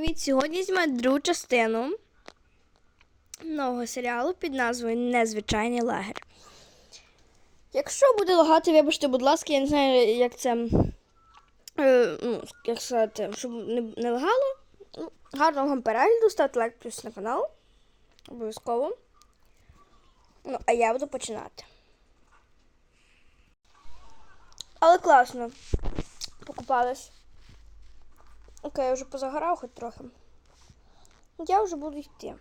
привіт! Сьогодні знімаю другу частину нового серіалу під назвою Незвичайний лагер. Якщо буде лагати, вибачте, будь ласка, я не знаю, як це. Е, ну, як сказати, щоб не, не лагало. Ну, гарного вам перегляду, ставте лайк плюс на канал. Обов'язково. Ну, а я буду починати. Але класно. Покупалась. Окей, я вже позагорав хоч трохи. Я вже буду йти.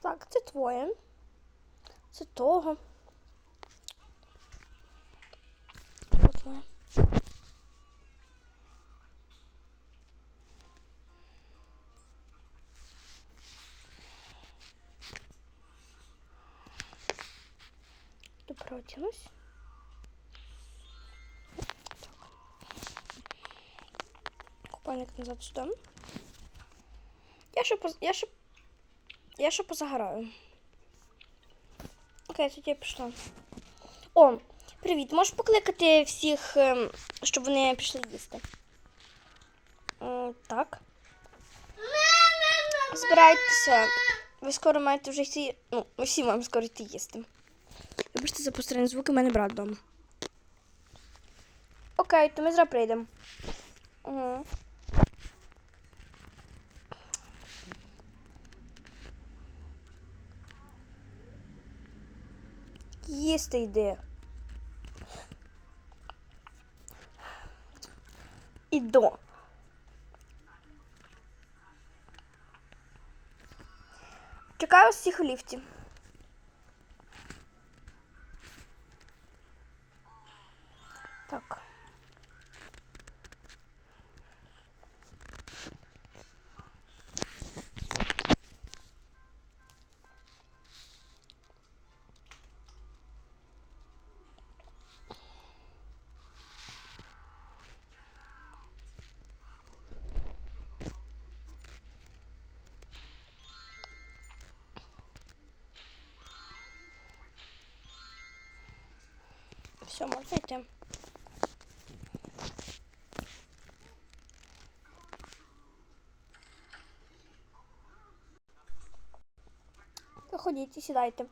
Так. Це твоє. Це того. Добре. Купальник назад сюди. Я ще поз... я ще я ще позагораю. Окей, тоді я пішла. О, привіт. Можеш покликати всіх, ем, щоб вони пішли їсти? М, Так. Збирайтеся. Ви скоро маєте вже йти. Ну, всі маємо скоро йти їсти. Вибачте за посторонні звуки, мене брат вдома. Окей, то ми зараз прийдемо. Угу. Їсти йди. Іду. Чекаю всіх у ліфті. Все, можна йти. Сідайте.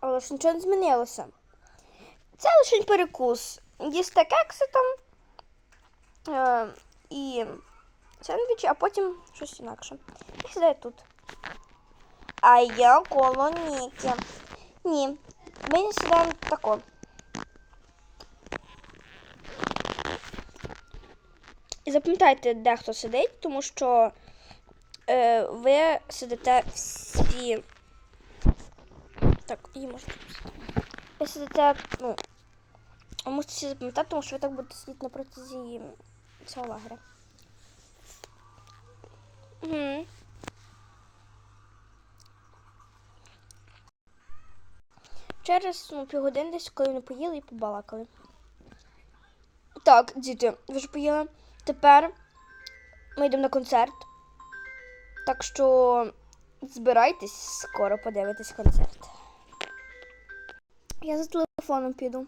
Але ж нічого не змінилося. Це лише перекус. Їсте кекси там е, і сендвічі, а потім щось інакше. І сідає тут. А я коло Ніки. Ні, ми сідаємо тако. І запам'ятайте, де хто сидить, тому що е, ви сидите всі. Так, її можна. Ви сидите, ну, мусите всі запам'ятати, тому що ви так будете сидіти на протязі цього лагеря. Через ну, півгодини десь, коли вони поїли і побалакали. Так, діти, ви ж поїли. Тепер ми йдемо на концерт. Так що збирайтесь, скоро подивитись концерт. Я за телефоном піду.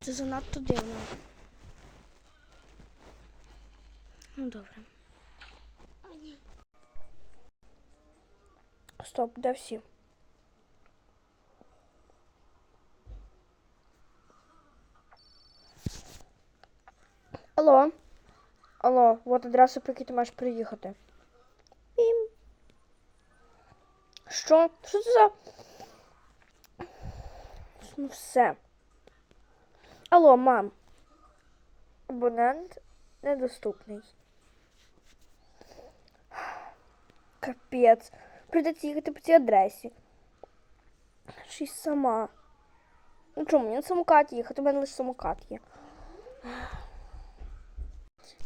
Це занадто дивно. Ну, добре. Стоп, де всі? Алло. Алло, от адреса, по якій ти маєш приїхати. Пім. Що? Що це за. Ну все. Алло, мам. Абонент недоступний. Капець. Придеться їхати по цій адресі. Ще сама. Ну чому, мені на самокаті їхати, у мене лише самокат є.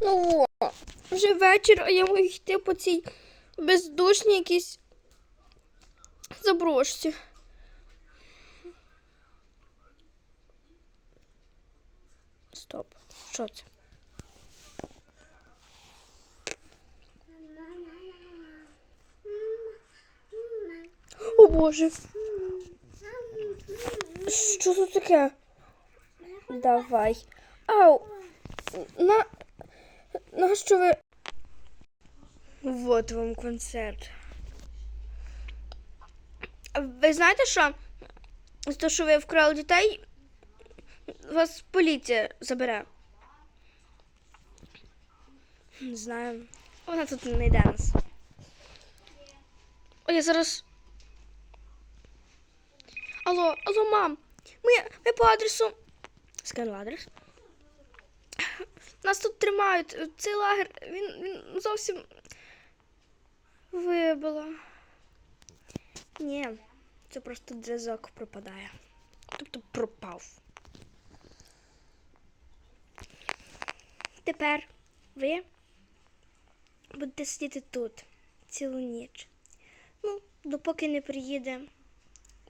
Ну, вже вечір, а я можу йти по цій бездушній якійсь заброшці. Стоп. Що це? Боже. Що тут таке? Давай. Ау. На. На що ви. Вот вам концерт. Ви знаєте що? За те, що ви вкрали дітей, вас поліція забере. Не знаю. Вона тут не йде нас. Ой, я зараз. Алло, алло, мам. Ми, ми по адресу. Скину адрес. Нас тут тримають. Цей лагер, він, він зовсім вибило. Ні, це просто зв'язок пропадає. Тобто пропав. Тепер ви будете сидіти тут цілу ніч. Ну, допоки не приїде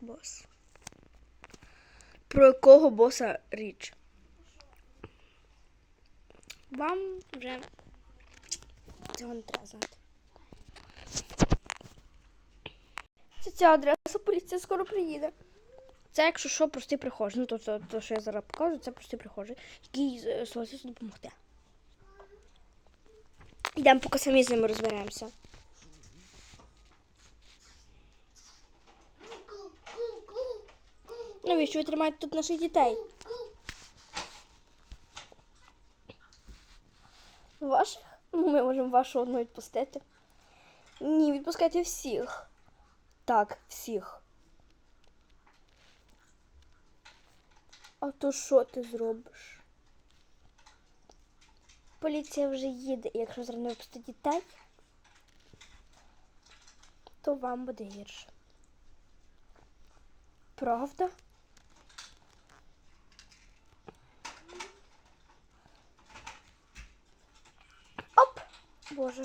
бос. Про якого боса річ? Вам вже цього не треба знати. Це ця адреса, поліція скоро приїде. Це, якщо що, простий прихожий. Ну, то, то, то що я зараз покажу, це простий прихожий, який е, зголосився допомогти. Йдемо, поки самі з ними розберемося. Навіщо ви тримаєте тут наших дітей? Ваших? Ну, ми можемо вашу одну відпустити. Ні, відпускайте всіх. Так, всіх. А то що ти зробиш? Поліція вже їде, і якщо зараз не випустить дітей, то вам буде гірше. Правда? Боже.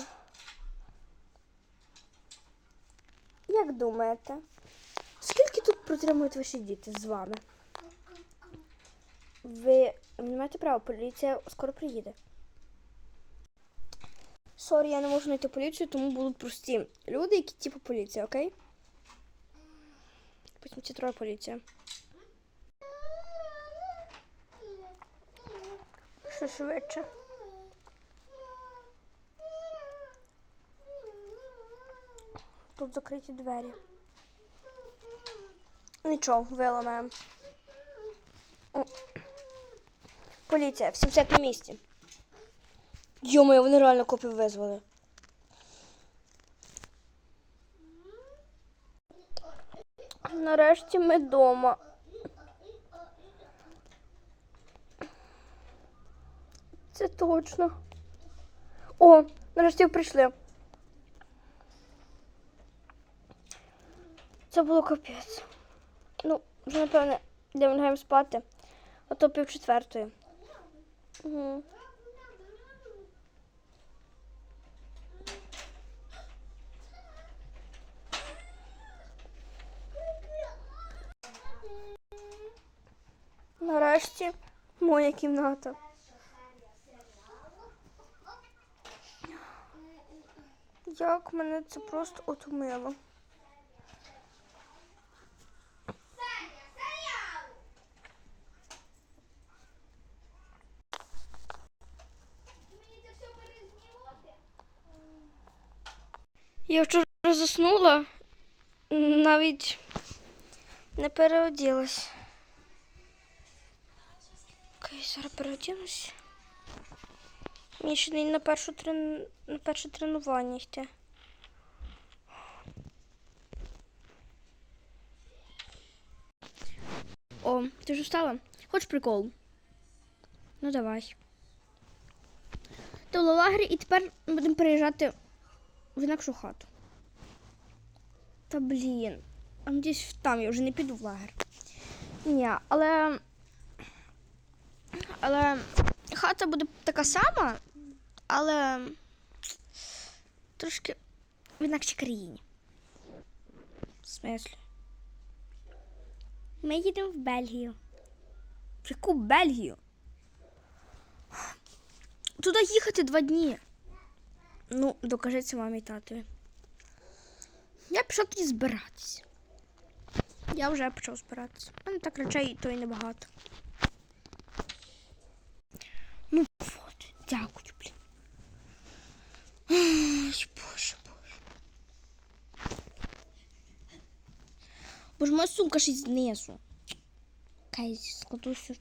Як думаєте, скільки тут протримують ваші діти з вами? Ви не маєте права, поліція скоро приїде. Сорі, я не можу знайти поліцію, тому будуть прості люди, які типу поліція, окей? Потім ці троє поліція. Що швидше? Тут закриті двері. Нічого, виламаємо. Поліція, 70 на місці. Йо-моє, вони реально копів визвали. Нарешті ми вдома. Це точно. О, нарешті прийшли. Це було капець. Ну, вже напевне, лягаємо спати. А то пів четвертої. Угу. Нарешті моя кімната. Як мене це просто отумило. Я вчора заснула, навіть не переоділась. Окей, зараз переодінусь. Мені ще не на першу трен... на перше тренування йти. О, ти ж встала? Хочеш прикол? Ну давай. То в лагері і тепер будемо переїжджати в інакшу хату. Та блін. А ну, десь там я вже не піду в лагер. Ні, але. Але хата буде така сама, але трошки в інакшій країні. В смислі? Ми їдемо в Бельгію. В яку Бельгію? Туди їхати два дні. Ну, докажи це мамі і татові. Я пішла тоді збиратися. Я вже почав збиратися. У мене так речей то й небагато. Ну, от, дякую, блін. Ай, боже, боже. Боже, моя сумка ще знизу. Кай, складу всю.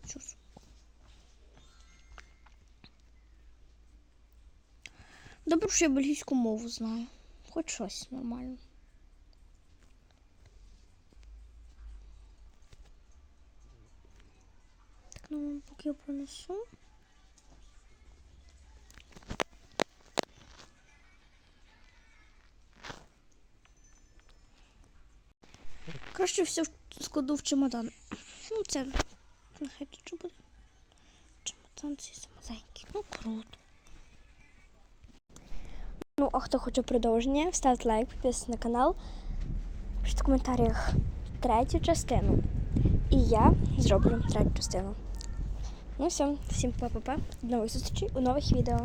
Добре, що я бельгійську мову знаю. Хоч щось нормально. Так, ну, поки я понесу. Краще все складу в чемодан. Ну, це нехай тут що буде. Чемодан цей самозайки. Ну, круто. Ну, а хто хоче продовження, ставте лайк, підписуйтесь на канал. Пишіть в коментарях третю частину. І я зроблю третю частину. Ну все, всім па-па-па. До нових зустрічей у нових відео.